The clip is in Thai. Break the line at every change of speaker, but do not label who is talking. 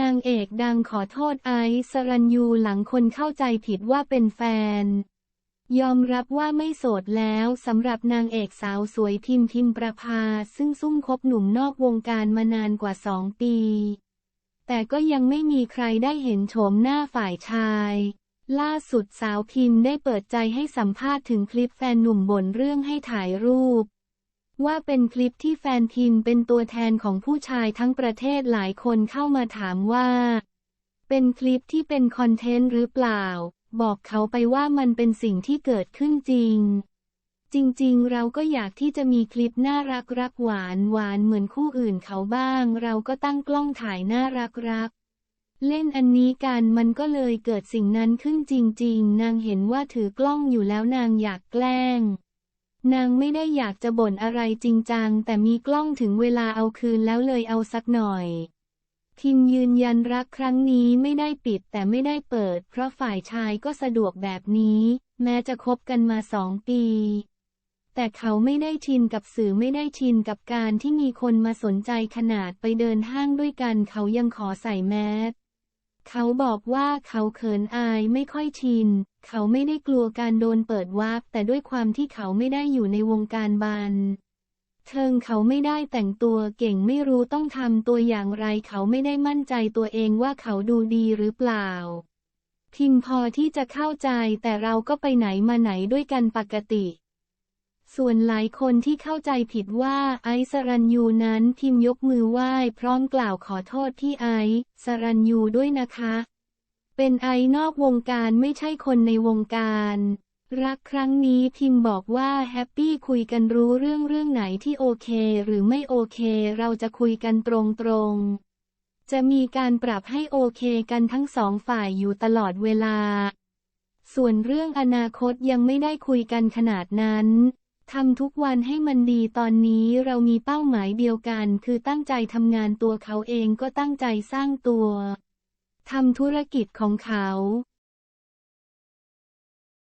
นางเอกดังขอโทษไอซ์สรัญยูหลังคนเข้าใจผิดว่าเป็นแฟน ยอมรับว่าไม่โสดแล้วสำหรับนางเอกสาวสวยพิมพิมประภา ซึ่งซุ่มคบหนุ่มนอกวงการมานานกว่าสองปี แต่ก็ยังไม่มีใครได้เห็นโฉมหน้าฝ่ายชาย ล่าสุดสาวพิมได้เปิดใจให้สัมภาษณ์ถึงคลิปแฟนหนุ่มบ่นเรื่องให้ถ่ายรูป ว่าเป็นคลิปที่แฟนพิมเป็นตัวแทนของผู้ชายทั้งประเทศหลายคนเข้ามาถามว่า เป็นคลิปที่เป็นคอนเทนต์หรือเปล่า บอกเขาไปว่ามันเป็นสิ่งที่เกิดขึ้นจริง จริงๆ เราก็อยากที่จะมีคลิปน่ารักรักหวานหวานเหมือนคู่อื่นเขาบ้าง เราก็ตั้งกล้องถ่ายน่ารักรักเล่นอันนี้กันมันก็เลยเกิดสิ่งนั้นขึ้นจริง ๆ นางเห็นว่าถือกล้องอยู่แล้วนางอยากแกล้ง นางไม่ได้อยากจะบ่นอะไรจริงจัง แต่มีกล้องถึงเวลาเอาคืนแล้วเลยเอาสักหน่อยพิมยืนยันรักครั้งนี้ไม่ได้ปิดแต่ไม่ได้เปิด เพราะฝ่ายชายก็สะดวกแบบนี้ แม้จะคบกันมาสองปี แต่เขาไม่ได้ชินกับสื่อไม่ได้ชินกับการที่มีคนมาสนใจขนาดไปเดินห้างด้วยกันเขายังขอใส่แมสเขาบอกว่าเขาเขินอายไม่ค่อยชิน เขาไม่ได้กลัวการโดนเปิดวาร์ปแต่ด้วยความที่เขาไม่ได้อยู่ในวงการบันเทิงเขาไม่ได้แต่งตัวเก่งไม่รู้ต้องทำตัวอย่างไร เขาไม่ได้มั่นใจตัวเองว่าเขาดูดีหรือเปล่า พิมพอที่จะเข้าใจแต่เราก็ไปไหนมาไหนด้วยกันปกติ ส่วนหลายคนที่เข้าใจผิดว่าไอซ์สรัญยูนั้นพิมยกมือไหว้ พร้อมกล่าวขอโทษที่ไอซ์สรัญยูด้วยนะคะ เป็นไอนอกวงการไม่ใช่คนในวงการ รักครั้งนี้พิมบอกว่าแฮปปี้คุยกันรู้เรื่องเรื่องไหนที่โอเค หรือไม่โอเค เราจะคุยกันตรงๆ จะมีการปรับให้โอเคกันทั้งสองฝ่ายอยู่ตลอดเวลา ส่วนเรื่องอนาคตยังไม่ได้คุยกันขนาดนั้นทำทุกวันให้มันดีตอนนี้เรามีเป้าหมายเดียวกัน คือตั้งใจทำงานตัวเขาเองก็ตั้งใจสร้างตัว ทำธุรกิจของเขา